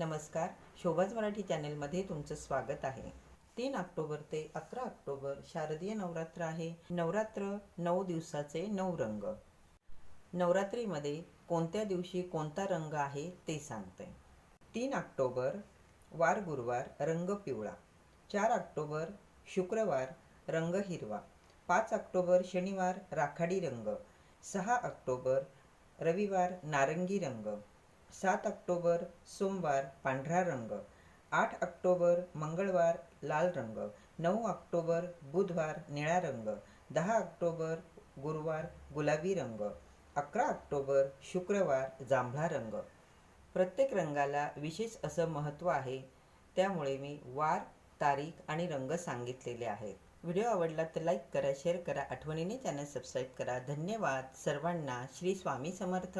नमस्कार. शोभाज मराठी चॅनेलमध्ये तुमचं स्वागत आहे. तीन ऑक्टोबर ते अकरा ऑक्टोबर शारदीय नवरात्र आहे. नवरात्र नऊ दिवसाचे नऊ रंग. नवरात्रीमध्ये कोणत्या दिवशी कोणता रंग आहे ते सांगते. तीन ऑक्टोबर वार गुरुवार रंग पिवळा. चार ऑक्टोबर शुक्रवार रंग हिरवा. पाच ऑक्टोबर शनिवार राखाडी रंग. सहा ऑक्टोबर रविवार नारंगी रंग. सात ऑक्टोबर सोमवार पांढरा रंग. आठ ऑक्टोबर मंगळवार लाल रंग. नऊ ऑक्टोबर बुधवार निळा रंग. दहा ऑक्टोबर गुरुवार गुलाबी रंग. अकरा ऑक्टोबर शुक्रवार जांभळा रंग. प्रत्येक रंगाला विशेष असं महत्त्व आहे. त्यामुळे मी वार तारीख आणि रंग सांगितलेले आहेत. व्हिडिओ आवडला तर लाईक करा शेअर करा. आठवणीने चॅनल सबस्क्राईब करा. धन्यवाद. सर्वांना श्री स्वामी समर्थ.